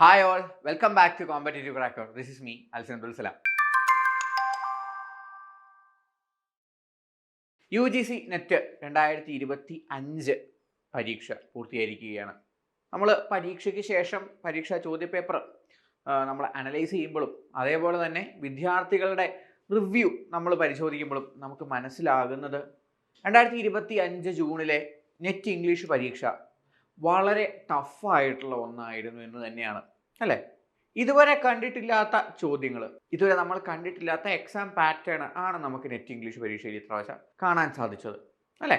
Hi all welcome back to competitive cracker this is me Alsan Salam U G C NET രണ്ടായിരത്തി ഇരുപത്തി അഞ്ച് പരീക്ഷ പൂർത്തീകരിക്കുകയാണ്. നമ്മൾ പരീക്ഷയ്ക്ക് ശേഷം പരീക്ഷാ ചോദ്യപേപ്പർ നമ്മൾ അനലൈസ് ചെയ്യുമ്പോഴും അതേപോലെ തന്നെ വിദ്യാർത്ഥികളുടെ റിവ്യൂ നമ്മൾ പരിശോധിക്കുമ്പോഴും നമുക്ക് മനസ്സിലാകുന്നത് രണ്ടായിരത്തി ഇരുപത്തി അഞ്ച് ജൂണിലെ നെറ്റ് ഇംഗ്ലീഷ് പരീക്ഷ വളരെ ടഫായിട്ടുള്ള ഒന്നായിരുന്നു എന്ന് തന്നെയാണ് അല്ലേ? ഇതുവരെ കണ്ടിട്ടില്ലാത്ത ചോദ്യങ്ങൾ ഇതുവരെ നമ്മൾ കണ്ടിട്ടില്ലാത്ത എക്സാം പാറ്റേൺ ആണ് നമുക്ക് നെറ്റ് ഇംഗ്ലീഷ് പരീക്ഷയിൽ ഇപ്രാവശ്യം കാണാൻ സാധിച്ചത് അല്ലേ?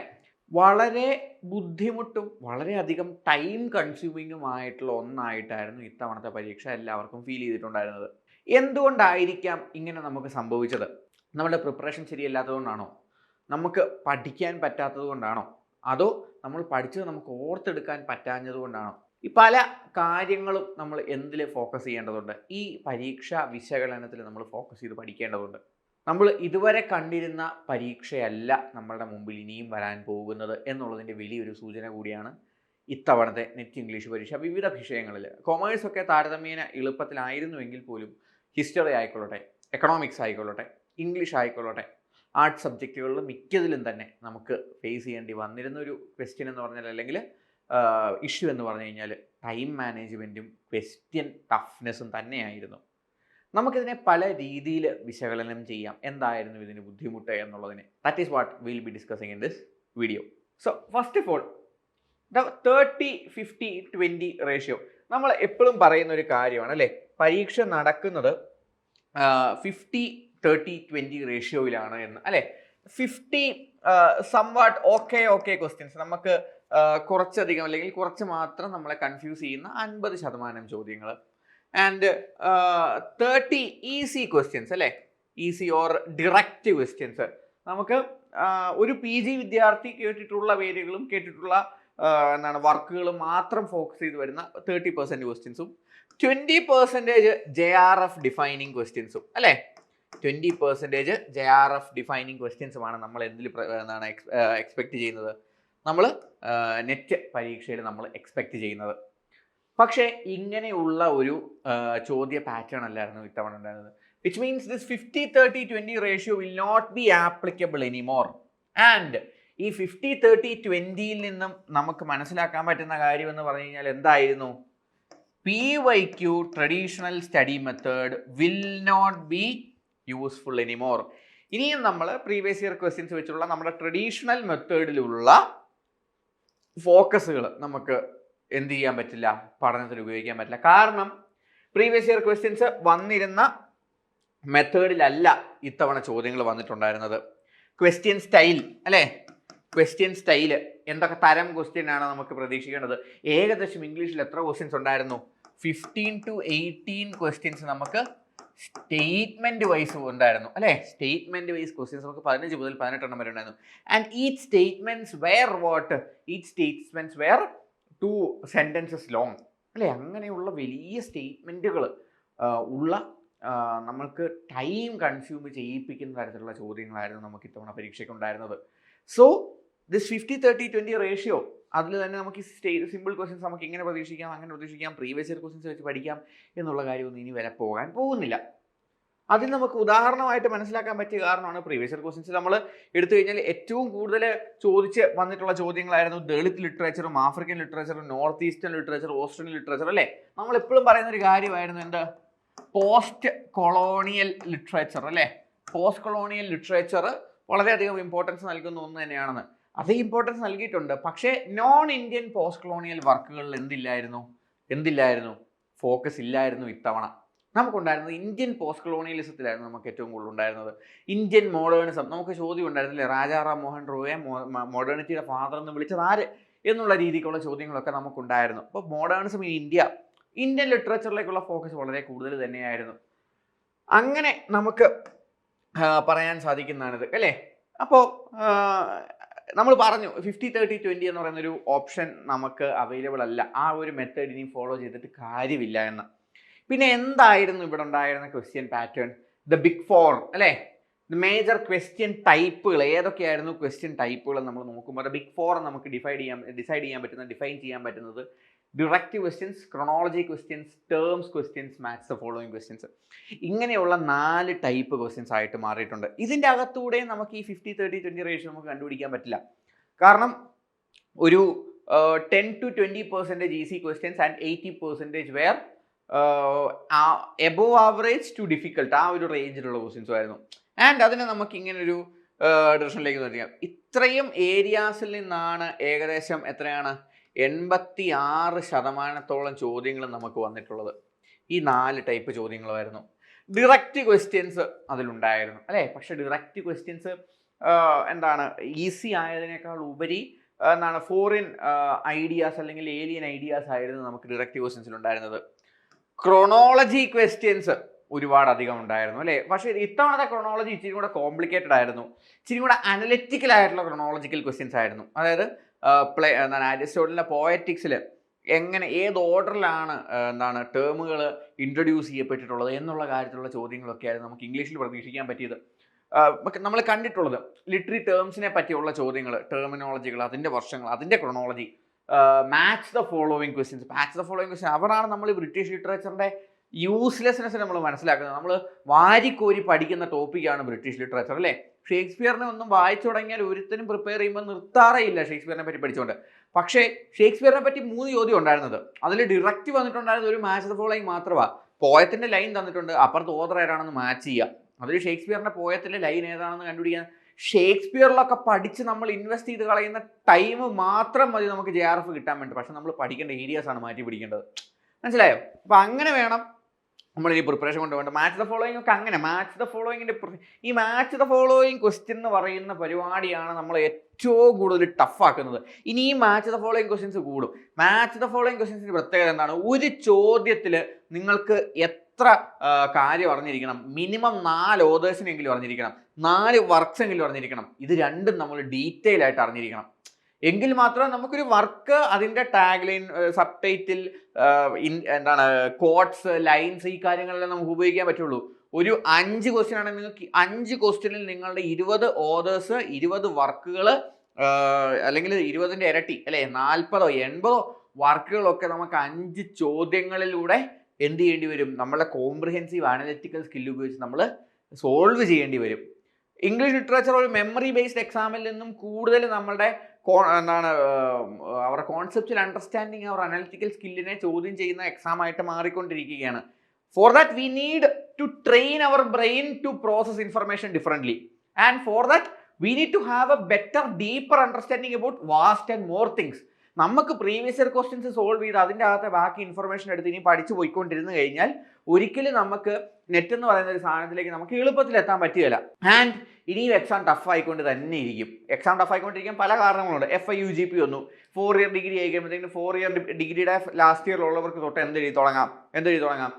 വളരെ ബുദ്ധിമുട്ടും വളരെയധികം ടൈം കൺസ്യൂമിങ്ങും ആയിട്ടുള്ള ഒന്നായിട്ടായിരുന്നു ഇത്തവണത്തെ പരീക്ഷ എല്ലാവർക്കും ഫീൽ ചെയ്തിട്ടുണ്ടായിരുന്നത്. എന്തുകൊണ്ടായിരിക്കാം ഇങ്ങനെ നമുക്ക് സംഭവിച്ചത്? നമ്മുടെ പ്രിപ്പറേഷൻ ശരിയല്ലാത്തതുകൊണ്ടാണോ നമുക്ക് പഠിക്കാൻ പറ്റാത്തത് കൊണ്ടാണോ? അതോ നമ്മൾ പഠിച്ചത് നമുക്ക് ഓർത്തെടുക്കാൻ പറ്റാഞ്ഞത് കൊണ്ടാണോ? ഈ പല കാര്യങ്ങളും നമ്മൾ എന്തിൽ ഫോക്കസ് ചെയ്യേണ്ടതുണ്ട്? ഈ പരീക്ഷാ വിശകലനത്തിൽ നമ്മൾ ഫോക്കസ് ചെയ്ത് പഠിക്കേണ്ടതുണ്ട്. നമ്മൾ ഇതുവരെ കണ്ടിരുന്ന പരീക്ഷയല്ല നമ്മളുടെ മുമ്പിൽ ഇനിയും വരാൻ പോകുന്നത് എന്നുള്ളതിന്റെ വലിയൊരു സൂചന കൂടിയാണ് ഇത്തവണത്തെ നെറ്റ് ഇംഗ്ലീഷ് പരീക്ഷ. വിവിധ വിഷയങ്ങളിൽ കൊമേഴ്സൊക്കെ താരതമ്യേന എളുപ്പത്തിലായിരുന്നുവെങ്കിൽ പോലും ഹിസ്റ്ററി ആയിക്കൊള്ളട്ടെ എക്കണോമിക്സ് ആയിക്കൊള്ളട്ടെ ഇംഗ്ലീഷ് ആയിക്കൊള്ളട്ടെ ആർട്സ് സബ്ജക്റ്റുകളിൽ മിക്കതിലും തന്നെ നമുക്ക് ഫേസ് ചെയ്യേണ്ടി വന്നിരുന്ന ഒരു ക്വസ്റ്റ്യൻ എന്ന് പറഞ്ഞാൽ അല്ലെങ്കിൽ ഇഷ്യൂ എന്ന് പറഞ്ഞു കഴിഞ്ഞാൽ ടൈം മാനേജ്മെന്റും ക്വസ്റ്റ്യൻ ടഫ്നെസ്സും തന്നെയായിരുന്നു. നമുക്കിതിനെ പല രീതിയിൽ വിശകലനം ചെയ്യാം. എന്തായിരുന്നു ഇതിന് ബുദ്ധിമുട്ട് എന്നുള്ളതിന്. That is what will be discussing in this video so first of all the thirty fifty twenty ratio നമ്മൾ എപ്പോഴും പറയുന്ന ഒരു കാര്യമാണ് അല്ലേ? പരീക്ഷ നടക്കുന്നത് ഫിഫ്റ്റി തേർട്ടി ട്വന്റി റേഷ്യോയിലാണ് എന്ന്. അല്ലെ? Fifty somewhat okay okay questions നമുക്ക് കുറച്ചധികം അല്ലെങ്കിൽ കുറച്ച് മാത്രം നമ്മളെ കൺഫ്യൂസ് ചെയ്യുന്ന അൻപത് ശതമാനം ചോദ്യങ്ങൾ ആൻഡ് തേർട്ടി ഈസി ക്വസ്റ്റ്യൻസ് അല്ലേ? ഈസി ഓർ ഡിറക്റ്റ് ക്വസ്റ്റ്യൻസ് നമുക്ക് ഒരു പി ജി വിദ്യാർത്ഥി കേട്ടിട്ടുള്ള പേരുകളും കേട്ടിട്ടുള്ള എന്താണ് വർക്കുകളും മാത്രം ഫോക്കസ് ചെയ്ത് വരുന്ന തേർട്ടി പെർസെന്റ് ക്വസ്റ്റ്യൻസും twenty percentage J R F defining ക്വസ്റ്റ്യൻസും അല്ലേ? Twenty percentage J R F defining ക്വസ്റ്റ്യൻസുമാണ് നമ്മൾ എന്തിൽ എന്താണ് എക്സ്പെക്ട് ചെയ്യുന്നത്. നമ്മൾ നെറ്റ് പരീക്ഷയിൽ നമ്മൾ എക്സ്പെക്റ്റ് ചെയ്യുന്നത്. പക്ഷേ ഇങ്ങനെയുള്ള ഒരു ചോദ്യ പാറ്റേൺ അല്ലായിരുന്നു ഇത്തവണ ഉണ്ടായിരുന്നത്. Which means this fifty thirty twenty ratio will not be applicable anymore and ഈ ഫിഫ്റ്റി തേർട്ടി ട്വന്റിയിൽ നിന്നും നമുക്ക് മനസ്സിലാക്കാൻ പറ്റുന്ന കാര്യം എന്ന് പറഞ്ഞു കഴിഞ്ഞാൽ എന്തായിരുന്നു? P Y Q traditional study method will not be useful anymore ഇനിയും നമ്മൾ പ്രീവിയസ് ഇയർ ക്വസ്റ്റ്യൻസ് വെച്ചുള്ള നമ്മുടെ ട്രഡീഷണൽ മെത്തേഡിലുള്ള ഫോക്കസുകൾ നമുക്ക് എന്ത് ചെയ്യാൻ പറ്റില്ല? പഠനത്തിൽ ഉപയോഗിക്കാൻ പറ്റില്ല. കാരണം പ്രീവിയസ് ഇയർ ക്വസ്റ്റ്യൻസ് വന്നിരുന്ന മെത്തേഡിലല്ല ഇത്തവണ ചോദ്യങ്ങൾ വന്നിട്ടുണ്ടായിരുന്നത്. ക്വസ്റ്റ്യൻ സ്റ്റൈൽ അല്ലേ? ക്വസ്റ്റ്യൻ സ്റ്റൈൽ എന്തൊക്കെ തരം ക്വസ്റ്റ്യൻ ആണ് നമുക്ക് പ്രതീക്ഷിക്കേണ്ടത്? ഏകദേശം ഇംഗ്ലീഷിൽ എത്ര ക്വസ്റ്റ്യൻസ് ഉണ്ടായിരുന്നു? ഫിഫ്റ്റീൻ ടു എയ്റ്റീൻ ക്വസ്റ്റ്യൻസ് നമുക്ക് സ്റ്റേറ്റ്മെന്റ് വൈസ് ഉണ്ടായിരുന്നു. അല്ലേ? സ്റ്റേറ്റ്മെന്റ് വൈസ് ക്വസ്റ്റ്യൻസ് നമുക്ക് പതിനഞ്ച് മുതൽ പതിനെട്ടെണ്ണം വരെ ഉണ്ടായിരുന്നു. And each statements were what each statements were two sentences long അല്ലേ? അങ്ങനെയുള്ള വലിയ സ്റ്റേറ്റ്മെന്റുകൾ ഉള്ള നമ്മൾക്ക് ടൈം കൺസ്യൂം ചെയ്യിപ്പിക്കുന്ന തരത്തിലുള്ള ചോദ്യങ്ങളായിരുന്നു നമുക്ക് ഇത്തവണ പരീക്ഷയ്ക്ക് ഉണ്ടായിരുന്നത്. So this fifty thirty twenty ratio അതിൽ തന്നെ നമുക്ക് സ്റ്റേ സിമ്പിൾ ക്വസ്റ്റ്യൻസ് നമുക്ക് ഇങ്ങനെ പ്രതീക്ഷിക്കാം അങ്ങനെ പ്രതീക്ഷിക്കാം പ്രീവിയസ് ഇയർ ക്വസ്റ്റ്യൻസ് വെച്ച് പഠിക്കാം എന്നുള്ള കാര്യമൊന്നും ഇനി വരെ പോകാൻ പോകുന്നില്ല. അതിൽ നമുക്ക് ഉദാഹരണമായിട്ട് മനസ്സിലാക്കാൻ പറ്റിയ കാരണമാണ് പ്രീവിയസ് ഇയർ ക്വസ്റ്റ്യൻസ് നമ്മൾ എടുത്തു കഴിഞ്ഞാൽ ഏറ്റവും കൂടുതൽ ചോദിച്ച് വന്നിട്ടുള്ള ചോദ്യങ്ങളായിരുന്നു ദളിത് ലിറ്ററേച്ചറും African ലിറ്ററേച്ചറും north eastern literature Australian literature അല്ലേ? നമ്മൾ എപ്പോഴും പറയുന്ന ഒരു കാര്യമായിരുന്നു എന്ത്? പോസ്റ്റ് കൊളോണിയൽ ലിറ്ററേച്ചർ അല്ലേ? പോസ്റ്റ് കൊളോണിയൽ ലിറ്ററേച്ചർ വളരെയധികം ഇമ്പോർട്ടൻസ് നൽകുന്ന ഒന്ന് തന്നെയാണെന്ന്. അത് ഇമ്പോർട്ടൻസ് നൽകിയിട്ടുണ്ട്. പക്ഷേ നോൺ ഇന്ത്യൻ പോസ്റ്റ് കൊളോണിയൽ വർക്കുകളിൽ എന്തില്ലായിരുന്നു? എന്തില്ലായിരുന്നു? ഫോക്കസ് ഇല്ലായിരുന്നു ഇത്തവണ. നമുക്കുണ്ടായിരുന്നത് ഇന്ത്യൻ പോസ്റ്റ് കൊളോണിയലിസത്തിലായിരുന്നു നമുക്ക് ഏറ്റവും കൂടുതൽ ഉണ്ടായിരുന്നത്. ഇന്ത്യൻ മോഡേണിസം നമുക്ക് ചോദ്യം ഉണ്ടായിരുന്നില്ലേ? രാജാറാം മോഹൻ റോയെ മോഡേണിറ്റിയുടെ ഫാദർ എന്ന് വിളിച്ചത് ആര്? എന്നുള്ള രീതിക്കുള്ള ചോദ്യങ്ങളൊക്കെ നമുക്കുണ്ടായിരുന്നു. അപ്പോൾ മോഡേണിസം ഇൻ ഇന്ത്യ ഇന്ത്യൻ ലിറ്ററേച്ചറിലേക്കുള്ള ഫോക്കസ് വളരെ കൂടുതൽ തന്നെയായിരുന്നു. അങ്ങനെ നമുക്ക് പറയാൻ സാധിക്കുന്നതാണിത് അല്ലേ? അപ്പോൾ നമ്മൾ പറഞ്ഞു ഫിഫ്റ്റി തേർട്ടി ട്വന്റി എന്ന് പറയുന്ന ഒരു ഓപ്ഷൻ നമുക്ക് അവൈലബിൾ അല്ല. ആ ഒരു മെത്തേഡ് ഇനി ഫോളോ ചെയ്തിട്ട് കാര്യമില്ല എന്ന്. പിന്നെ എന്തായിരുന്നു ഇവിടെ ഉണ്ടായിരുന്ന question pattern the big four അല്ലേ? മേജർ ക്വസ്റ്റ്യൻ ടൈപ്പുകൾ ഏതൊക്കെയായിരുന്നു ക്വസ്റ്റ്യൻ ടൈപ്പുകൾ നമ്മൾ നോക്കുമ്പോൾ ബിഗ് ഫോർ നമുക്ക് ഡിഫൈഡ് ചെയ്യാൻ ഡിസൈഡ് ചെയ്യാൻ പറ്റുന്ന ഡിഫൈൻ ചെയ്യാൻ പറ്റുന്നത് direct questions chronology questions terms questions maths following questions ഇങ്ങനെയുള്ള നാല് ടൈപ്പ് ക്വസ്റ്റ്യൻസ് ആയിട്ട് മാറിയിട്ടുണ്ട്. ഇതിന്റെ അകത്തൂടെ നമുക്ക് ഈ ഫിഫ്റ്റി തേർട്ടി ട്വന്റി റേഷ്യോ നമുക്ക് കണ്ടുപിടിക്കാൻ പറ്റില്ല. കാരണം ഒരു ten to twenty percentage easy questions and eighty percentage were above average to difficult ആ ഒരു റേഞ്ചിലുള്ള ക്വസ്റ്റ്യൻസ് ആയിരുന്നു. ആൻഡ് അതിനെ നമുക്ക് ഇങ്ങനെ ഒരു ഡിറക്ഷനിലേക്ക് നോക്കാം ഇത്രയും ഏരിയാസിൽ നിന്നാണ് ഏകദേശം എത്രയാണ്? എൺപത്തി ആറ് ശതമാനത്തോളം ചോദ്യങ്ങൾ നമുക്ക് വന്നിട്ടുള്ളത്. ഈ നാല് ടൈപ്പ് ചോദ്യങ്ങളായിരുന്നു. ഡിറക്റ്റ് ക്വസ്റ്റ്യൻസ് അതിലുണ്ടായിരുന്നു. അല്ലേ? പക്ഷെ ഡിറക്റ്റ് ക്വസ്റ്റ്യൻസ് എന്താണ് ഈസി ആയതിനേക്കാൾ ഉപരി എന്താണ് ഫോറിൻ ഐഡിയാസ് അല്ലെങ്കിൽ ഏലിയൻ ഐഡിയാസ് ആയിരുന്നു നമുക്ക് ഡിറക്റ്റ് ക്വസ്റ്റ്യൻസിൽ ഉണ്ടായിരുന്നത്. ക്രോണോളജി ക്വസ്റ്റ്യൻസ് ഒരുപാട് അധികം ഉണ്ടായിരുന്നു അല്ലേ? പക്ഷേ ഇത്തവണത്തെ ക്രോണോളജി ഇച്ചിരി കൂടെ കോംപ്ലിക്കേറ്റഡ് ആയിരുന്നു. ഇച്ചിരി കൂടെ അനലിറ്റിക്കൽ ആയിട്ടുള്ള ക്രോണോളജിക്കൽ ക്വസ്റ്റ്യൻസ് ആയിരുന്നു. അതായത് പ്ലേ എന്താണ് അരിസ്റ്റോട്ടലിന്റെ പോയറ്റിക്സിൽ എങ്ങനെ ഏത് ഓർഡറിലാണ് എന്താണ് ടേമുകൾ ഇൻട്രൊഡ്യൂസ് ചെയ്യപ്പെട്ടിട്ടുള്ളത് എന്നുള്ള കാര്യത്തിലുള്ള ചോദ്യങ്ങളൊക്കെ ആയിരുന്നു നമുക്ക് ഇംഗ്ലീഷിൽ പ്രതീക്ഷിക്കാൻ പറ്റിയത്. നമ്മൾ കണ്ടിട്ടുള്ളത് ലിറ്ററി ടേംസിനെ പറ്റിയുള്ള ചോദ്യങ്ങൾ ടെർമിനോളജികൾ അതിന്റെ വർഷങ്ങൾ അതിന്റെ chronology match the following questions match the following question അവരാണ് നമ്മൾ ബ്രിട്ടീഷ് ലിറ്ററേച്ചറിന്റെ യൂസ്ലെസ്നെസ് നമ്മൾ മനസ്സിലാക്കുന്നത്. നമ്മൾ വാരിക്കോരി പഠിക്കുന്ന ടോപ്പിക്കാണ് ബ്രിട്ടീഷ് ലിറ്ററേച്ചർ അല്ലേ? ഷേക്സ്പിയറിനെ ഒന്നും വായിച്ചു തുടങ്ങിയാൽ ഒരുത്തനും പ്രിപ്പയർ ചെയ്യുമ്പോൾ നിർത്താറേ ഇല്ല ഷേക്സ്പിയറിനെ പറ്റി പഠിച്ചുകൊണ്ട് പക്ഷേ ഷേക്സ്പിയറിനെ പറ്റി മൂന്ന് ചോദ്യം ഉണ്ടായിരുന്നത്. അതിൽ ഡിറക്റ്റ് വന്നിട്ടുണ്ടായിരുന്നത് ഒരു മാച്ച് ദ ഫോളോയിങ് മാത്രമാണ് പോയത്തിന്റെ ലൈൻ തന്നിട്ടുണ്ട്. അപ്പുറത്ത് ഓതർ ആരാണെന്ന് മാച്ച് ചെയ്യുക അതിൽ ഷേക്സ്പിയറിന്റെ പോയത്തിന്റെ ലൈൻ ഏതാണെന്ന് കണ്ടുപിടിക്കാൻ. ഷേക്സ്പിയറിലൊക്കെ പഠിച്ച് നമ്മൾ ഇൻവെസ്റ്റ് ചെയ്ത് കളയുന്ന ടൈം മാത്രം മതി നമുക്ക് ജെ ആർ എഫ് കിട്ടാൻ വേണ്ടി. പക്ഷെ നമ്മൾ പഠിക്കേണ്ട ഏരിയാസാണ് മാറ്റി പിടിക്കേണ്ടത്. മനസ്സിലായോ? അപ്പം അങ്ങനെ വേണം നമ്മൾ ഈ പ്രിപ്പറേഷൻ കൊണ്ടുപോകേണ്ടത് മാച്ച് ദ ഫോളോയിങ് ഒക്കെ അങ്ങനെ. മാച്ച് ദ ഫോളോയിങ്ങിന്റെ ഈ മാച്ച് ദ ഫോളോയിങ് ക്വസ്റ്റ്യൻ എന്ന് പറയുന്ന പരിപാടിയാണ് നമ്മൾ ഏറ്റവും കൂടുതൽ ടഫാക്കുന്നത് ഇനി ഈ മാച്ച് ദ ഫോളോയിങ് ക്വസ്റ്റ്യൻസ് കൂടും. മാച്ച് ദ ഫോളോയിങ് ക്വസ്റ്റ്യൻസിന്റെ പ്രത്യേകത എന്താണ്? ഒരു ചോദ്യത്തിൽ നിങ്ങൾക്ക് എത്ര കാര്യം അറിഞ്ഞിരിക്കണം? മിനിമം നാല് ഓതേഴ്സിനെങ്കിലും അറിഞ്ഞിരിക്കണം. നാല് വർക്ക്സ് എങ്കിലും അറിഞ്ഞിരിക്കണം. ഇത് രണ്ടും നമ്മൾ ഡീറ്റെയിൽ ആയിട്ട് അറിഞ്ഞിരിക്കണം. എങ്കിൽ മാത്രം നമുക്കൊരു വർക്ക് അതിന്റെ ടാഗ് ലൈൻ സബ് ടൈറ്റിൽ എന്താണ് കോട്ട്സ് ലൈൻസ് ഈ കാര്യങ്ങളെല്ലാം നമുക്ക് ഉപയോഗിക്കാൻ പറ്റുള്ളൂ. ഒരു അഞ്ച് ക്വസ്റ്റ്യൻ ആണെങ്കിൽ നിങ്ങൾക്ക് അഞ്ച് ക്വസ്റ്റ്യനിൽ നിങ്ങളുടെ ഇരുപത് ഓതേഴ്സ് ഇരുപത് വർക്കുകൾ അല്ലെങ്കിൽ ഇരുപതിന്റെ ഇരട്ടി അല്ലേ നാൽപ്പതോ എൺപതോ വർക്കുകളൊക്കെ നമുക്ക് അഞ്ച് ചോദ്യങ്ങളിലൂടെ എന്ത് ചെയ്യേണ്ടി വരും? നമ്മളെ കോംപ്രിഹെൻസീവ് അനലിറ്റിക്കൽ സ്കിൽ ഉപയോഗിച്ച് നമ്മൾ സോൾവ് ചെയ്യേണ്ടി വരും. ഇംഗ്ലീഷ് ലിറ്ററേച്ചർ ഒരു മെമ്മറി ബേസ്ഡ് എക്സാമിൽ നിന്നും കൂടുതൽ നമ്മളുടെ എന്താണ് അവരുടെ കോൺസെപ്റ്റൽ അണ്ടർസ്റ്റാൻഡിങ് അവർ അനാലിറ്റിക്കൽ സ്കില്ലിനെ ചോദ്യം ചെയ്യുന്ന എക്സാം ആയിട്ട് മാറിക്കൊണ്ടിരിക്കുകയാണ്. For that we need to train our brain to process information differently and for that we need to have a better deeper understanding about vast and more things നമുക്ക് previous year questions solve ചെയ്ത് അതിന്റെ അകത്തെ ബാക്കി information എടുത്ത് ഇനി പഠിച്ചു പോയിക്കൊണ്ടിരുന്നു കഴിഞ്ഞാൽ ഒരിക്കലും നമുക്ക് നെറ്റ് എന്ന് പറയുന്ന ഒരു സാധനത്തിലേക്ക് നമുക്ക് എളുപ്പത്തിൽ എത്താൻ പറ്റുകയില്ല. ആൻഡ് ഇനിയും എക്സാം ടഫ് ആയിക്കൊണ്ട് തന്നെ ഇരിക്കും. എക്സാം ടഫ് ആയിക്കൊണ്ടിരിക്കാൻ പല കാരണങ്ങളുണ്ട്. F I U G P വന്നു. ഫോർ ഇയർ ഡിഗ്രി ആയി ഫോർ ഇയർ ഡിഗ്രിയുടെ ലാസ്റ്റ് ഇയറിലുള്ളവർക്ക് തൊട്ട് എന്ത് എഴുതി തുടങ്ങാം? എന്ത് എഴുതി തുടങ്ങാം?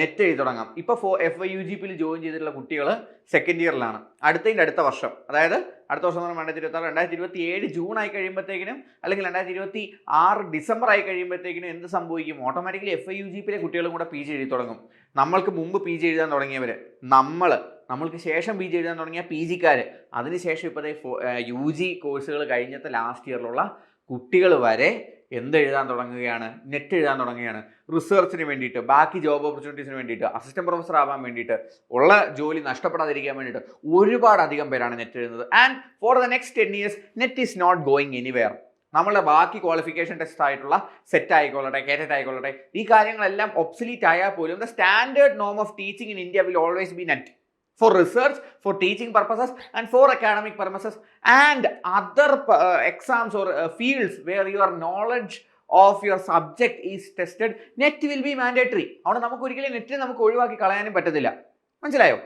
നെറ്റ് എഴുതി തുടങ്ങാം. ഇപ്പോൾ four F I U G പിയിൽ ജോയിൻ ചെയ്തിട്ടുള്ള കുട്ടികൾ സെക്കൻഡ് ഇയറിലാണ് അടുത്തതിന്റെ അടുത്ത വർഷം. അതായത് അടുത്ത വർഷം എന്ന് പറഞ്ഞാൽ രണ്ടായിരത്തി ഇരുപത്തി രണ്ടായിരത്തി ഇരുപത്തി ഏഴ് ജൂൺ ആയി കഴിയുമ്പോഴത്തേക്കിനും അല്ലെങ്കിൽ രണ്ടായിരത്തി ഇരുപത്തി ആറ് ഡിസംബർ ആയി കഴിയുമ്പോഴത്തേക്കിനും എന്ത് സംഭവിക്കും? Automatically F I U G പിയിലെ കുട്ടികളും കൂടെ പി ജി എഴുതി തുടങ്ങും. നമ്മൾക്ക് മുമ്പ് പി ജി എഴുതാൻ തുടങ്ങിയവർ നമ്മൾ നമ്മൾക്ക് ശേഷം പി ജി എഴുതാൻ തുടങ്ങിയ പി ജിക്കാർ അതിനുശേഷം ഇപ്പോഴത്തെ യു ജി കോഴ്സുകൾ കഴിഞ്ഞത്തെ ലാസ്റ്റ് ഇയറിലുള്ള കുട്ടികൾ വരെ എന്ത് എഴുതാൻ തുടങ്ങുകയാണ്? നെറ്റ് എഴുതാൻ തുടങ്ങുകയാണ്. റിസർച്ചിന് വേണ്ടിയിട്ട് ബാക്കി ജോബ് ഓപ്പർച്യൂണിറ്റീസിന് വേണ്ടിയിട്ട് അസിസ്റ്റന്റ് പ്രൊഫസർ ആവാൻ വേണ്ടിയിട്ട് ഉള്ള ജോലി നഷ്ടപ്പെടാതിരിക്കാൻ വേണ്ടിയിട്ട് ഒരുപാട് അധികം പേരാണ് നെറ്റ് എഴുതുന്നത്. And for the next ten years NET is not going anywhere നമ്മളുടെ ബാക്കി ക്വാളിഫിക്കേഷൻ ടെസ്റ്റ് ആയിട്ടുള്ള സെറ്റ് ആയിക്കോളട്ടെ കേറ്ററ്റ് ആയിക്കോളട്ടെ ഈ കാര്യങ്ങളെല്ലാം ഒബ്സലീറ്റ് ആയാൽ പോലും the standard Noam of teaching in India will always be NET for research for teaching purposes and for academic purposes and other exams or fields where your knowledge of your subject is tested NET will be mandatory അതുകൊണ്ട് നമുക്ക് ഒരിക്കലും നെറ്റിനെ നമുക്ക് ഒഴിവാക്കി കളയാനും പറ്റത്തില്ല. മനസ്സിലായോ?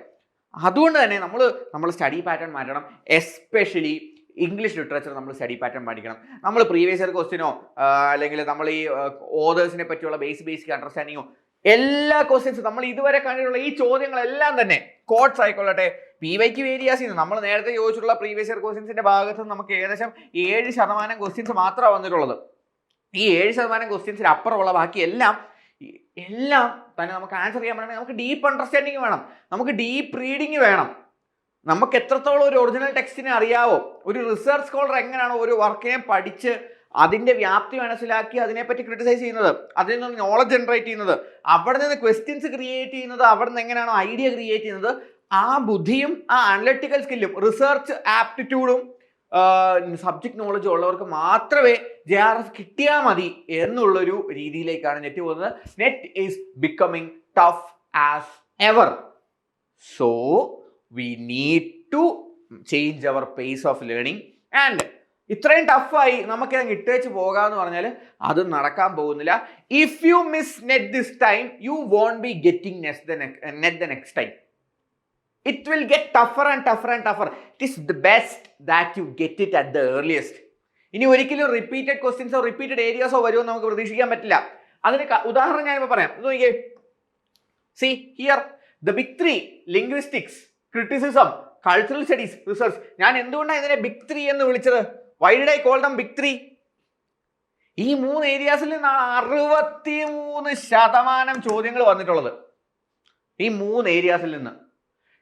അതുകൊണ്ട് തന്നെ നമ്മൾ നമ്മൾ സ്റ്റഡി പാറ്റേൺ മാറ്റണം. എസ്പെഷ്യലി ഇംഗ്ലീഷ് ലിറ്ററേച്ചർ നമ്മൾ സ്റ്റഡി പാറ്റേൺ പഠിക്കണം. നമ്മൾ പ്രീവിയസ് ഇയർ ക്വസ്റ്റിനോ അല്ലെങ്കിൽ നമ്മൾ ഈ ഓതേഴ്സിനെ പറ്റിയുള്ള ബേസ് ബേസിക് അണ്ടർസ്റ്റാൻഡിങ്ങോ എല്ലാ ക്വസ്റ്റ്യൻസും നമ്മൾ ഇതുവരെ കണ്ടിട്ടുള്ള ഈ ചോദ്യങ്ങളെല്ലാം തന്നെ കോട്ട്സ് ആയിക്കൊള്ളട്ടെ. പി വൈക്ക് വേരിയാസ് ചെയ്യുന്നു നമ്മൾ നേരത്തെ ചോദിച്ചിട്ടുള്ള പ്രീവിയസ് ഇയർ ക്വസ്റ്റ്യൻസിന്റെ ഭാഗത്ത് നമുക്ക് ഏകദേശം ഏഴ് ശതമാനം ക്വസ്റ്റ്യൻസ് മാത്രമാണ് വന്നിട്ടുള്ളത്. ഈ ഏഴ് ശതമാനം ക്വസ്റ്റ്യൻസിന് അപ്പുറമുള്ള ബാക്കി എല്ലാം എല്ലാം തന്നെ നമുക്ക് ആൻസർ ചെയ്യാൻ വേണമെങ്കിൽ നമുക്ക് ഡീപ്പ് അണ്ടർസ്റ്റാൻഡിങ് വേണം. നമുക്ക് ഡീപ്പ് റീഡിങ് വേണം. നമുക്ക് എത്രത്തോളം ഒരു ഒറിജിനൽ ടെക്സ്റ്റിനെ അറിയാവോ? ഒരു റിസർച്ച് സ്കോളർ എങ്ങനെയാണോ ഒരു വർക്കിനെ പഠിച്ച് അതിന്റെ വ്യാപ്തി മനസ്സിലാക്കി അതിനെപ്പറ്റി ക്രിട്ടിസൈസ് ചെയ്യുന്നത് അതിൽ നിന്ന് നോളജ് ജനറേറ്റ് ചെയ്യുന്നത് അവിടെ നിന്ന് ക്വസ്റ്റ്യൻസ് ക്രിയേറ്റ് ചെയ്യുന്നത് അവിടെ നിന്ന് എങ്ങനെയാണോ ഐഡിയ ക്രിയേറ്റ് ചെയ്യുന്നത് ആ ബുദ്ധിയും ആ അനലറ്റിക്കൽ സ്കില്ലും റിസർച്ച് ആപ്റ്റിറ്റ്യൂഡും സബ്ജക്ട് നോളജ് ഉള്ളവർക്ക് മാത്രമേ ജെ ആർ എഫ് കിട്ടിയാൽ മതി എന്നുള്ളൊരു രീതിയിലേക്കാണ് നെറ്റ് പോകുന്നത്. NET is becoming tough as ever so we need to change our pace of learning and ഇത്രയും ടഫായി നമുക്ക് അങ്ങ് ഇട്ടേച്ച് പോകാന്ന് പറഞ്ഞാൽ അത് നടക്കാൻ പോകുന്നില്ല. If you miss NET this time you won't be getting NET the next time it will get tougher and tougher and tougher it is the best that you get it at the earliest ഇനി ഒരിക്കലും repeated ക്വസ്റ്റ്യൻസോ repeated ഏരിയാസോ വരുമോ നമുക്ക് പ്രതീക്ഷിക്കാൻ പറ്റില്ല. അതിന് ഉദാഹരണം ഞാനിപ്പോൾ പറയാം. ഇത് നോക്കിയേ. See here the big three linguistics criticism cultural studies research ഞാൻ എന്തുകൊണ്ടാണ് ഇതിനെ ബിഗ് ത്രീ എന്ന് വിളിച്ചത്? Why did I call them big three ഈ മൂന്ന് ഏരിയാസിൽ നിന്നാണ് അറുപത്തി മൂന്ന് ശതമാനം ചോദ്യങ്ങൾ വന്നിട്ടുള്ളത്. ഈ മൂന്ന് ഏരിയാസിൽ നിന്ന്.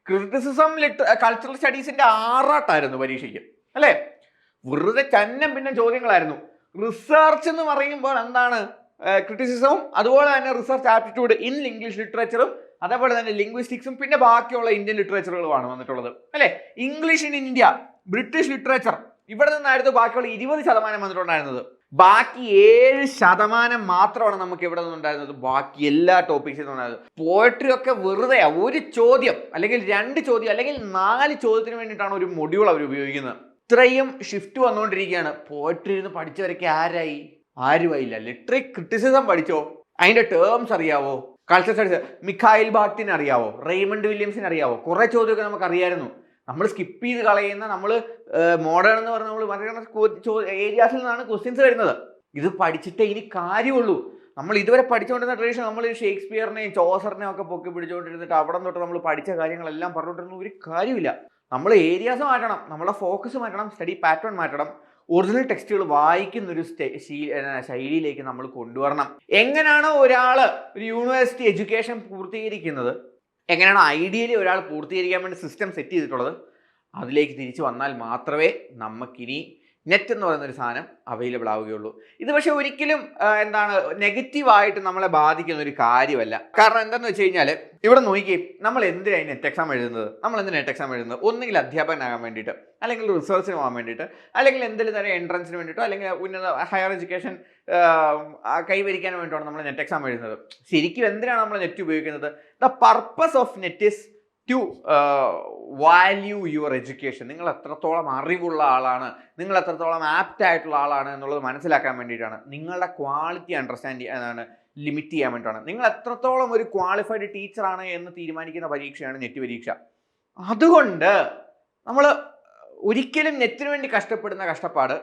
ക്രിറ്റിസിസം ലിറ്റ കൾച്ചറൽ സ്റ്റഡീസിന്റെ ആറാട്ടായിരുന്നു പരീക്ഷയ്ക്ക്. അല്ലേ? വെറുതെ ചന്നം പിന്നെ ചോദ്യങ്ങളായിരുന്നു. റിസർച്ച് എന്ന് പറയുമ്പോൾ എന്താണ്? ക്രിറ്റിസിസവും അതുപോലെ തന്നെ റിസർച്ച് ആപ്റ്റിറ്റ്യൂഡ് ഇൻ ഇംഗ്ലീഷ് ലിറ്ററേച്ചറും അതേപോലെ തന്നെ ലിംഗ്വിസ്റ്റിക്സും പിന്നെ ബാക്കിയുള്ള ഇന്ത്യൻ ലിറ്ററേച്ചറുകളുമാണ് വന്നിട്ടുള്ളത്. അല്ലേ? English in India British literature ഇവിടെ നിന്നായിരുന്നു ബാക്കിയുള്ള ഇരുപത് ശതമാനം വന്നിട്ടുണ്ടായിരുന്നത്. ബാക്കി ഏഴ് ശതമാനം മാത്രമാണ് നമുക്ക് ഇവിടെ നിന്നുണ്ടായിരുന്നത്. ബാക്കി എല്ലാ ടോപ്പിക്സിൽ നിന്നുണ്ടായിരുന്നത്. പോയട്രി ഒക്കെ വെറുതെ ഒരു ചോദ്യം അല്ലെങ്കിൽ രണ്ട് ചോദ്യം അല്ലെങ്കിൽ നാല് ചോദ്യത്തിന് വേണ്ടിയിട്ടാണ് ഒരു മൊഡ്യൂൾ അവർ ഉപയോഗിക്കുന്നത്. ഇത്രയും ഷിഫ്റ്റ് വന്നുകൊണ്ടിരിക്കുകയാണ്. പോയട്രി ഇരുന്ന് പഠിച്ചവരൊക്കെ ആരായി? ആരുമായില്ല ലിറ്ററി ക്രിറ്റിസിസം പഠിച്ചോ? അതിന്റെ ടേംസ് അറിയാവോ? കൾച്ചർ സ്റ്റഡീസ് മിഖായിൽ ബാക്തിനെ അറിയാവോ? റെയ്മണ്ട് വില്യംസിനെ അറിയാവോ? കുറെ ചോദ്യമൊക്കെ നമുക്ക് അറിയായിരുന്നു നമ്മൾ സ്കിപ്പ് ചെയ്ത് കളയുന്ന നമ്മൾ മോഡേൺ എന്ന് പറഞ്ഞ നമ്മൾ പറയുന്ന ഏരിയാസിൽ നിന്നാണ് ക്വസ്റ്റ്യൻസ് വരുന്നത്. ഇത് പഠിച്ചിട്ടേ ഇനി കാര്യമുള്ളൂ. നമ്മൾ ഇതുവരെ പഠിച്ചുകൊണ്ടിരുന്ന ട്രഡീഷൻ നമ്മൾ ഷേക്സ്പിയറിനെയും ചോസറിനെയും ഒക്കെ പൊക്കി പിടിച്ചുകൊണ്ടിരുന്നിട്ട് അവിടെ തൊട്ട് നമ്മൾ പഠിച്ച കാര്യങ്ങളെല്ലാം പറഞ്ഞുകൊണ്ടിരുന്ന ഒരു കാര്യമില്ല. നമ്മൾ ഏരിയാസ് മാറ്റണം നമ്മളെ ഫോക്കസ് മാറ്റണം സ്റ്റഡി പാറ്റേൺ മാറ്റണം ഒറിജിനൽ ടെക്സ്റ്റുകൾ വായിക്കുന്ന ഒരു ശൈലിയിലേക്ക് നമ്മൾ കൊണ്ടുവരണം. എങ്ങനെയാണോ ഒരാൾ ഒരു യൂണിവേഴ്സിറ്റി എഡ്യൂക്കേഷൻ പൂർത്തീകരിക്കുന്നത് എങ്ങനെയാണോ ഐഡിയലി ഒരാൾ പൂർത്തീകരിക്കാൻ വേണ്ടി സിസ്റ്റം സെറ്റ് ചെയ്തിട്ടുള്ളത്? അതിലേക്ക് തിരിച്ചു വന്നാൽ മാത്രമേ നമുക്കിനി നെറ്റ് എന്ന് പറയുന്ന ഒരു സാധനം അവൈലബിൾ ആവുകയുള്ളൂ. ഇത് പക്ഷേ ഒരിക്കലും എന്താണ് നെഗറ്റീവായിട്ട് നമ്മളെ ബാധിക്കുന്ന ഒരു കാര്യമല്ല. കാരണം എന്താണെന്ന് വെച്ച് കഴിഞ്ഞാൽ ഇവിടെ നോക്കി നമ്മൾ എന്തിനാണ് നെറ്റ് എക്സാം എഴുതുന്നത്? നമ്മൾ എന്തിനാണ് നെറ്റ് എക്സാം എഴുതുന്നത്? ഒന്നുകിൽ അധ്യാപകനാകാൻ വേണ്ടിയിട്ട് അല്ലെങ്കിൽ റിസർച്ചിന് പോകാൻ വേണ്ടിയിട്ട് അല്ലെങ്കിൽ എന്തെങ്കിലും തരം എൻട്രൻസിന് വേണ്ടിയിട്ടോ അല്ലെങ്കിൽ ഉന്നത ഹയർ എഡ്യൂക്കേഷൻ കൈവരിക്കാൻ വേണ്ടിയിട്ടാണ് നമ്മൾ നെറ്റ് എക്സാം എഴുതുന്നത്. ശരിക്കും എന്തിനാണ് നമ്മൾ നെറ്റ് ഉപയോഗിക്കുന്നത്? The purpose of NET is to value your education നിങ്ങൾ എത്രത്തോളം അറിവുള്ള ആളാണ് നിങ്ങൾ എത്രത്തോളം ആപ്റ്റ് ആയിട്ടുള്ള ആളാണ് എന്നുള്ളത് മനസ്സിലാക്കാൻ വേണ്ടിയിട്ടാണ്. നിങ്ങളുടെ ക്വാളിറ്റി അണ്ടർസ്റ്റാൻഡ് ചെയ്യാനാണ് ലിമിറ്റ് ചെയ്യാൻ വേണ്ടിയിട്ടാണ്. നിങ്ങൾ എത്രത്തോളം ഒരു ക്വാളിഫൈഡ് ടീച്ചറാണ് എന്ന് തീരുമാനിക്കുന്ന പരീക്ഷയാണ് നെറ്റ് പരീക്ഷ. അതുകൊണ്ട് നമ്മൾ ഒരിക്കലും നെറ്റിന് വേണ്ടി കഷ്ടപ്പെടുന്ന കഷ്ടപ്പാട്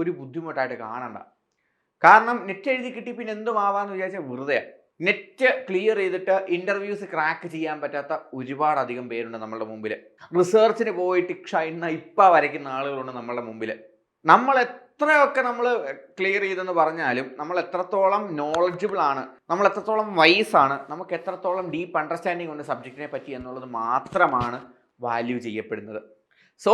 ഒരു ബുദ്ധിമുട്ടായിട്ട് കാണണ്ട. കാരണം നെറ്റ് എഴുതി കിട്ടി പിന്നെ എന്തുമാവാന്ന് വിചാരിച്ചാൽ വെറുതെ നെറ്റ് ക്ലിയർ ചെയ്തിട്ട് ഇന്റർവ്യൂസ് ക്രാക്ക് ചെയ്യാൻ പറ്റാത്ത ഒരുപാടധികം പേരുണ്ട് നമ്മളുടെ മുമ്പിൽ റിസർച്ചിന് പോയിട്ട് ക്ഷ ഇപ്പം വരയ്ക്കുന്ന ആളുകളുണ്ട് നമ്മളുടെ മുമ്പിൽ നമ്മൾ എത്രയൊക്കെ നമ്മൾ ക്ലിയർ ചെയ്തെന്ന് പറഞ്ഞാലും നമ്മൾ എത്രത്തോളം നോളജബിൾ ആണ് നമ്മൾ എത്രത്തോളം വൈസ് ആണ് നമുക്ക് എത്രത്തോളം ഡീപ്പ് അണ്ടർസ്റ്റാൻഡിംഗ് ഉണ്ട് സബ്ജക്റ്റിനെ പറ്റി എന്നുള്ളത് മാത്രമാണ് വാല്യൂ ചെയ്യപ്പെടുന്നത്. So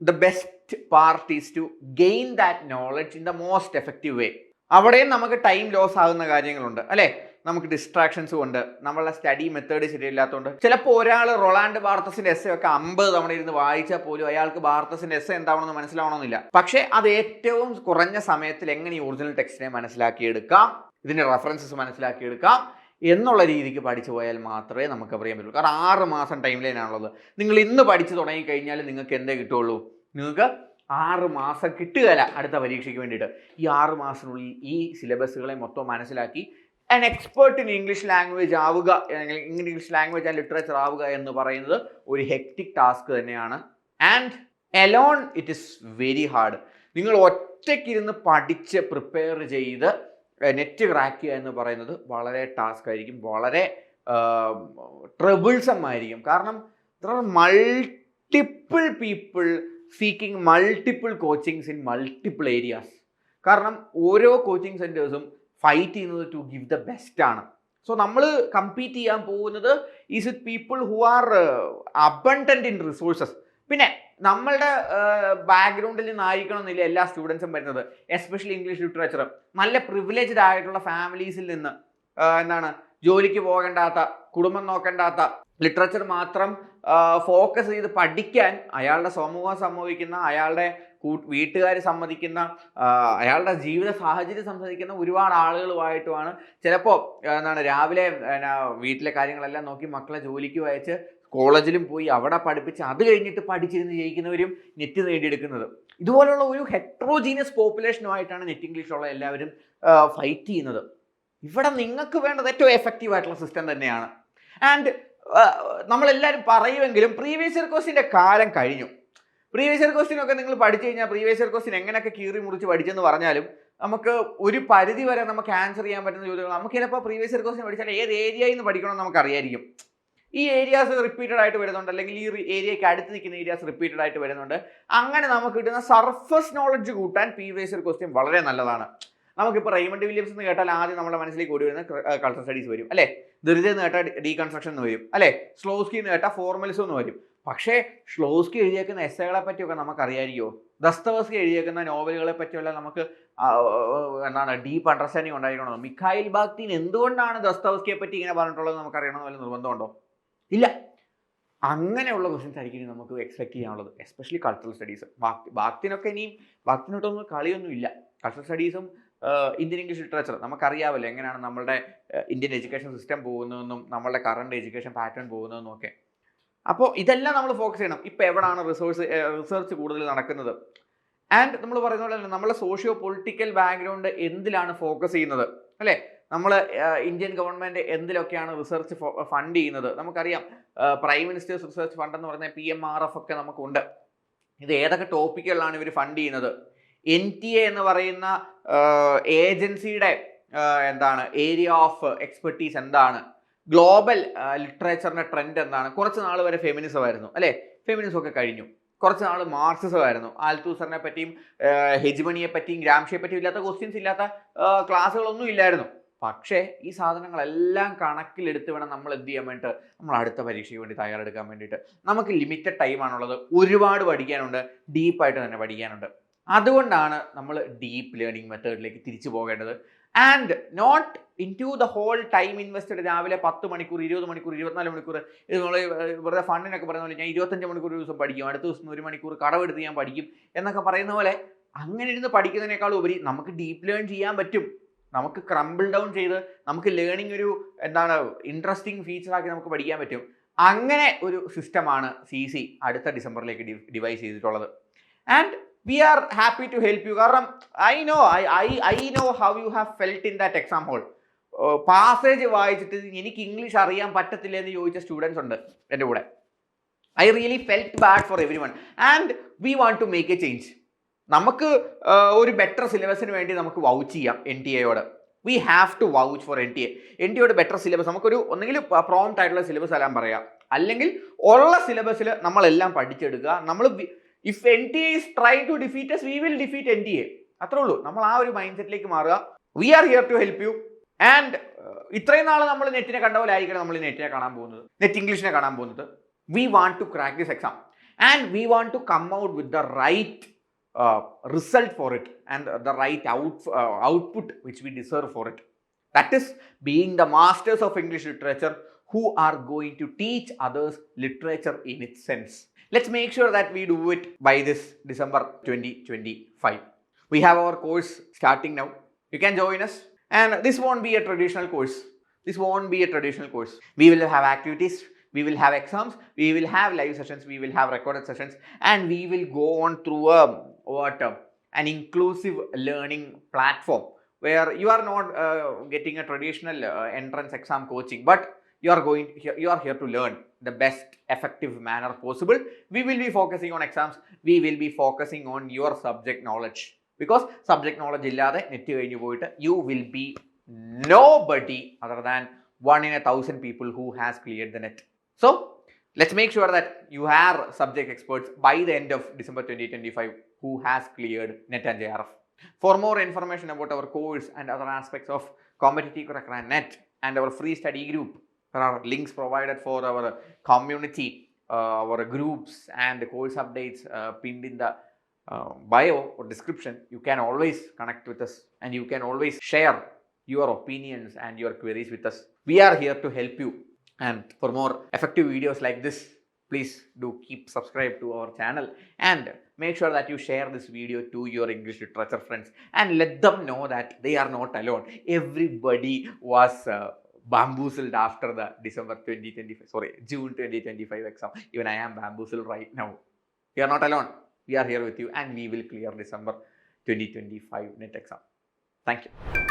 the best part is to gain that knowledge in the most effective way അവിടെയും നമുക്ക് ടൈം ലോസ് ആകുന്ന കാര്യങ്ങളുണ്ട് അല്ലേ? നമുക്ക് ഡിസ്ട്രാക്ഷൻസ് ഉണ്ട്. നമ്മളെ സ്റ്റഡി മെത്തേഡ് ശരിയില്ലാത്തതുകൊണ്ട് ചിലപ്പോൾ ഒരാൾ റൊളാൻഡ് ബാർത്തസിന്റെ എസ് ഒക്കെ അമ്പത് തവണ ഇരുന്ന് വായിച്ചാൽ പോലും അയാൾക്ക് ബാർത്തസിന്റെ എസ് എന്താണെന്ന് മനസ്സിലാവണമെന്നില്ല. പക്ഷേ അത് ഏറ്റവും കുറഞ്ഞ സമയത്തിൽ എങ്ങനെ ഈ ഒറിജിനൽ ടെക്സ്റ്റിനെ മനസ്സിലാക്കിയെടുക്കാം ഇതിന്റെ റെഫറൻസസ് മനസ്സിലാക്കിയെടുക്കാം എന്നുള്ള രീതിക്ക് പഠിച്ചു പോയാൽ മാത്രമേ നമുക്ക് അറിയാൻ പറ്റുള്ളൂ. കാരണം ആറ് മാസം ടൈം ലൈനാണുള്ളത് നിങ്ങൾ ഇന്ന് പഠിച്ചു തുടങ്ങി കഴിഞ്ഞാൽ നിങ്ങൾക്ക് എന്തേ കിട്ടുള്ളൂ? നിങ്ങൾക്ക് ആറ് മാസം കിട്ടുകയില്ല അടുത്ത പരീക്ഷയ്ക്ക് വേണ്ടിയിട്ട്. ഈ ആറ് മാസത്തിനുള്ളിൽ ഈ സിലബസുകളെ മൊത്തം മനസ്സിലാക്കി an expert in English language ആവുക അല്ലെങ്കിൽ ഇംഗ്ലീഷ് ലാംഗ്വേജ് ആൻഡ് ലിറ്ററേച്ചർ ആവുക എന്ന് പറയുന്നത് ഒരു ഹെക്ടിക് ടാസ്ക് തന്നെയാണ്. And alone it is very hard നിങ്ങൾ ഒറ്റയ്ക്കിരുന്ന് പഠിച്ച് പ്രിപ്പയർ ചെയ്ത് നെറ്റ് ക്രാക്ക് ചെയ്യുക എന്ന് പറയുന്നത് വളരെ ടാസ്ക് ആയിരിക്കും വളരെ ട്രബിൾസം ആയിരിക്കും. കാരണം multiple people seeking multiple coachings in multiple areas കാരണം ഓരോ കോച്ചിങ് സെന്റേഴ്സും ഫൈറ്റ് ചെയ്യുന്നത് ടു ഗിവ് ദ ബെസ്റ്റ് ആണ്. സോ നമ്മൾ കമ്പീറ്റ് ചെയ്യാൻ പോകുന്നത് is it people who are abundant in resources പിന്നെ നമ്മളുടെ ബാക്ക്ഗ്രൗണ്ടിൽ നിന്നായിരിക്കണമെന്നില്ല എല്ലാ സ്റ്റുഡൻസും വരുന്നത്. എസ്പെഷ്യലി ഇംഗ്ലീഷ് ലിറ്ററേച്ചർ നല്ല പ്രിവിലേജ്ഡ് ആയിട്ടുള്ള ഫാമിലീസിൽ നിന്ന് എന്താണ് ജോലിക്ക് പോകേണ്ടാത്ത കുടുംബം നോക്കേണ്ടാത്ത ലിറ്ററേച്ചർ മാത്രം ഫോക്കസ് ചെയ്ത് പഠിക്കാൻ അയാളുടെ സമൂഹം സംഭവിക്കുന്ന അയാളുടെ വീട്ടുകാർ സമ്മതിക്കുന്ന അയാളുടെ ജീവിത സാഹചര്യം സമ്മതിക്കുന്ന ഒരുപാട് ആളുകളുമായിട്ടുമാണ് ചിലപ്പോൾ എന്താണ് രാവിലെ വീട്ടിലെ കാര്യങ്ങളെല്ലാം നോക്കി മക്കളെ ജോലിക്ക് അയച്ച് കോളേജിലും പോയി അവിടെ പഠിപ്പിച്ച് അത് കഴിഞ്ഞിട്ട് പഠിച്ചിരുന്ന് ജയിക്കുന്നവരും നെറ്റ് നേടിയെടുക്കുന്നത്. ഇതുപോലുള്ള ഒരു ഹെട്രോജീനിയസ് പോപ്പുലേഷനുമായിട്ടാണ് നെറ്റ് ഇംഗ്ലീഷുള്ള എല്ലാവരും ഫൈറ്റ് ചെയ്യുന്നത്. ഇവിടെ നിങ്ങൾക്ക് വേണ്ടത് ഏറ്റവും എഫക്റ്റീവ് ആയിട്ടുള്ള സിസ്റ്റം തന്നെയാണ്. ആൻഡ് നമ്മളെല്ലാവരും പറയുമെങ്കിലും പ്രീവിയസ് ഇയർ ക്വസ്റ്റിന്റെ കാലം കഴിഞ്ഞു. പ്രീവിയസ് ഇയർ ക്വസ്റ്റ്യൻ ഒക്കെ നിങ്ങൾ പഠിച്ചു കഴിഞ്ഞാൽ പ്രീവിയസ് ഇയർ ക്വസ്റ്റ്യൻ എങ്ങനെയൊക്കെ കീറി മുറിച്ച് പഠിച്ചെന്ന് പറഞ്ഞാലും നമുക്ക് ഒരു പരിധി വരെ നമുക്ക് ആൻസർ ചെയ്യാൻ പറ്റുന്ന ചോദ്യങ്ങൾ നമുക്ക് ചിലപ്പോൾ പ്രീവിയസ് ഇയർ ക്വസ്റ്റ്യൻ പഠിച്ചാൽ ഏത് ഏരിയയിൽ നിന്ന് പഠിക്കണമെന്ന് നമുക്കറിയായിരിക്കും ഈ ഏരിയാസ് റിപ്പീറ്റഡ് ആയിട്ട് വരുന്നുണ്ട്. അല്ലെങ്കിൽ ഈ ഏരിയയ്ക്ക് അടുത്ത് നിൽക്കുന്ന ഏരിയാസ് റിപ്പീറ്റഡ് ആയിട്ട് വരുന്നുണ്ട്. അങ്ങനെ നമുക്ക് കിട്ടുന്ന സർഫസ് നോളജ് കൂട്ടാൻ പ്രീവിയസ് ഇയർ ക്വസ്റ്റ്യൻ വളരെ നല്ലതാണ്. നമുക്കിപ്പോൾ റെയ്മണ്ട് വില്യംസ് എന്ന് കേട്ടാൽ ആദ്യം നമ്മുടെ മനസ്സിലേക്ക് ഓടി വരുന്ന കൾച്ചർ സ്റ്റഡീസ് വരും. അല്ലേ? ദുരിത എന്ന് കേട്ടാൽ ഡീകൺസ്ട്രക്ഷൻ എന്ന് വരും. അല്ലേ? സ്ലോസ്കി എന്ന് കേട്ടാൽ ഫോർമലിസം എന്ന് വരും. പക്ഷേ ഷ്ലോസ്കി എഴുതിയേക്കുന്ന എസ്സകളെ പറ്റിയൊക്കെ നമുക്കറിയാമായിരിക്കുമോ ദസ്തവസ്കി എഴുതിയേക്കുന്ന നോവലുകളെ പറ്റിയുള്ള നമുക്ക് എന്താണ് ഡീപ്പ് അണ്ടർസ്റ്റാൻഡിങ് ഉണ്ടായിരിക്കണം മിഖായിൽ ബാഗ്ദീൻ എന്തുകൊണ്ടാണ് ദസ്തവസ്കിയെ പറ്റി ഇങ്ങനെ പറഞ്ഞിട്ടുള്ളത് നമുക്കറിയണമെന്ന് വല്ല നിർബന്ധമുണ്ടോ? ഇല്ല. അങ്ങനെയുള്ള ക്വസ്റ്റ്യൻസ് ആയിരിക്കും നമുക്ക് എക്സ്പെക്ട് ചെയ്യാനുള്ളത് എസ്പെഷ്യലി കൾച്ചറൽ സ്റ്റഡീസ് ബാക്തിനൊക്കെ ഇനിയും ബാക്തിനോട്ടൊന്നും കളിയൊന്നും ഇല്ല. കൾച്ചറൽ സ്റ്റഡീസും ഇന്ത്യൻ ഇംഗ്ലീഷ് ലിറ്ററേച്ചർ നമുക്കറിയാമല്ലോ എങ്ങനെയാണ് നമ്മളുടെ ഇന്ത്യൻ എഡ്യൂക്കേഷൻ സിസ്റ്റം പോകുന്നതെന്നും നമ്മളുടെ കറണ്ട് എഡ്യൂക്കേഷൻ പാറ്റേൺ പോകുന്നതെന്നും ഒക്കെ. അപ്പോൾ ഇതെല്ലാം നമ്മൾ ഫോക്കസ് ചെയ്യണം. ഇപ്പോൾ എവിടെയാണ് റിസോഴ്സ് റിസർച്ച് കൂടുതൽ നടക്കുന്നത്? ആൻഡ് നമ്മൾ പറയുന്ന പോലെ തന്നെ നമ്മളെ സോഷ്യോ പൊളിറ്റിക്കൽ ബാക്ക്ഗ്രൗണ്ട് എന്തിലാണ് ഫോക്കസ് ചെയ്യുന്നത്? അല്ലേ? നമ്മൾ ഇന്ത്യൻ ഗവൺമെന്റ് എന്തിലൊക്കെയാണ് റിസർച്ച് ഫണ്ട് ചെയ്യുന്നത്? നമുക്കറിയാം പ്രൈം മിനിസ്റ്റേഴ്സ് റിസർച്ച് ഫണ്ട് എന്ന് പറഞ്ഞാൽ പി എം ആർ എഫ് ഒക്കെ നമുക്കുണ്ട്. ഇത് ഏതൊക്കെ ടോപ്പിക്കുകളിലാണ് ഇവർ ഫണ്ട് ചെയ്യുന്നത്? എൻ ടി എ എന്ന് പറയുന്ന ഏജൻസിയുടെ എന്താണ് ഏരിയ ഓഫ് എക്സ്പെർട്ടീസ് എന്താണ്? ഗ്ലോബൽ ലിറ്ററേച്ചറിന്റെ ട്രെൻഡ് എന്താണ് കുറച്ച് നാൾ വരെ ഫെമിനിസമായിരുന്നു അല്ലേ? ഫെമിനിസം ഒക്കെ കഴിഞ്ഞു. കുറച്ച് നാൾ മാർക്സിസമായിരുന്നു. ആൽത്തൂസറിനെ പറ്റിയും ഹെജിമണിയെ പറ്റിയും ഗ്രാംഷിയെ പറ്റിയും ഇല്ലാത്ത ക്വസ്റ്റ്യൻസ് ഇല്ലാത്ത ക്ലാസ്സുകളൊന്നും ഇല്ലായിരുന്നു. പക്ഷേ ഈ സാധനങ്ങളെല്ലാം കണക്കിലെടുത്ത് വേണം നമ്മൾ എന്ത് ചെയ്യാൻ വേണ്ടിയിട്ട് നമ്മൾ അടുത്ത പരീക്ഷയ്ക്ക് വേണ്ടി തയ്യാറെടുക്കാൻ വേണ്ടിയിട്ട്. നമുക്ക് ലിമിറ്റഡ് ടൈമാണുള്ളത് ഒരുപാട് പഠിക്കാനുണ്ട്. ഡീപ്പായിട്ട് തന്നെ പഠിക്കാനുണ്ട്. അതുകൊണ്ടാണ് നമ്മൾ ഡീപ്പ് ലേണിംഗ് മെത്തേഡിലേക്ക് തിരിച്ചു പോകേണ്ടത്. And not into the whole time invested രാവിലെ പത്ത് മണിക്കൂർ ഇരുപത് മണിക്കൂർ ഇരുപത്തിനാല് മണിക്കൂർ. നമ്മൾ വെറുതെ ഫണ്ടിനൊക്കെ പറയുന്ന പോലെ ഞാൻ ഇരുപത്തഞ്ച് മണിക്കൂർ ഒരു ദിവസം പഠിക്കും. അടുത്ത ദിവസം ഒരു മണിക്കൂർ കടമെടുത്ത് ഞാൻ പഠിക്കും എന്നൊക്കെ പറയുന്ന പോലെ അങ്ങനെ ഇരുന്ന് പഠിക്കുന്നതിനേക്കാൾ ഉപരി നമുക്ക് ഡീപ്പ് ലേൺ ചെയ്യാൻ പറ്റും. നമുക്ക് ക്രംബിൾ ഡൗൺ ചെയ്ത് നമുക്ക് ലേണിംഗ് ഒരു എന്താണ് ഇൻട്രസ്റ്റിംഗ് ഫീച്ചറാക്കി നമുക്ക് പഠിക്കാൻ പറ്റും. അങ്ങനെ ഒരു സിസ്റ്റമാണ് സി സി അടുത്ത ഡിസംബറിലേക്ക് ഡിവൈസ് ചെയ്തിട്ടുള്ളത്. And we are happy to help you കാരണം I know I I I know how you have felt in that exam whole passage വായിച്ചിട്ട് എനിക്ക് ഇംഗ്ലീഷ് അറിയാൻ പറ്റത്തില്ല എന്ന് ചോദിച്ച സ്റ്റുഡൻസ് ഉണ്ട് എന്റെ കൂടെ. I really felt bad for everyone and we want to make a change നമുക്ക് ഒരു ബെറ്റർ സിലബസിന് വേണ്ടി നമുക്ക് വൗച്ച് ചെയ്യാം N T എയോട് we have to vouch for N T A N T എയുടെ ബെറ്റർ സിലബസ് നമുക്കൊരു ഒന്നെങ്കിൽ പ്രോംപ്റ്റ് ആയിട്ടുള്ള സിലബസ് എല്ലാം പറയാം. അല്ലെങ്കിൽ ഉള്ള സിലബസിൽ നമ്മളെല്ലാം പഠിച്ചെടുക്കുക. നമ്മൾ if N T A is try to defeat us we will defeat N T A അത്രേ ഉള്ളൂ. നമ്മൾ ആ ഒരു മൈൻഡ് സെറ്റിലേക്ക് മാറുക we are here to help you and ഇത്രയും നാൾ നമ്മൾ നെറ്റിനെ കണ്ട പോലെ ആയിരിക്കണം നമ്മൾ നെറ്റിനെ കാണാൻ പോകുന്നത്. നെറ്റ് ഇംഗ്ലീഷിനെ കാണാൻ പോകുന്നത്. We want to crack this exam and we want to come out with the right result for it and the right out output which we deserve for it that is being the masters of English literature who are going to teach others literature in its sense. Let's make sure that we do it by this December 2025. We have our course starting now. You can join us. And this won't be a traditional course. This won't be a traditional course. We will have activities, we will have exams, we will have live sessions, we will have recorded sessions, and we will go on through a what uh, an inclusive learning platform where you are not uh, getting a traditional uh, entrance exam coaching, but are going here, you are here to learn the best effective manner possible we will be focusing on exams we will be focusing on your subject knowledge because subject knowledge ഇല്ലാതെ NET കഴിഞ്ഞ് പോയിട്ട് you will be nobody other than one in a thousand people who has cleared the net so let's make sure that you are subject experts by the end of december 2025 who has cleared net and jrf for more information about our course and other aspects of competitive curriculum net and our free study group there are links provided for our community uh, our groups and the course updates uh, pinned in the uh, bio or description. You can always connect with us and you can always share your opinions and your queries with us. We are here to help you. And for more effective videos like this, please do keep subscribe to our channel and make sure that you share this video to your English literature friends and let them know that they are not alone. Everybody was uh, bamboozled after the December 2025, sorry, June 2025 exam. Even I am bamboozled right now. You are not alone. We are here with you and we will clear December 2025 net exam. Thank you.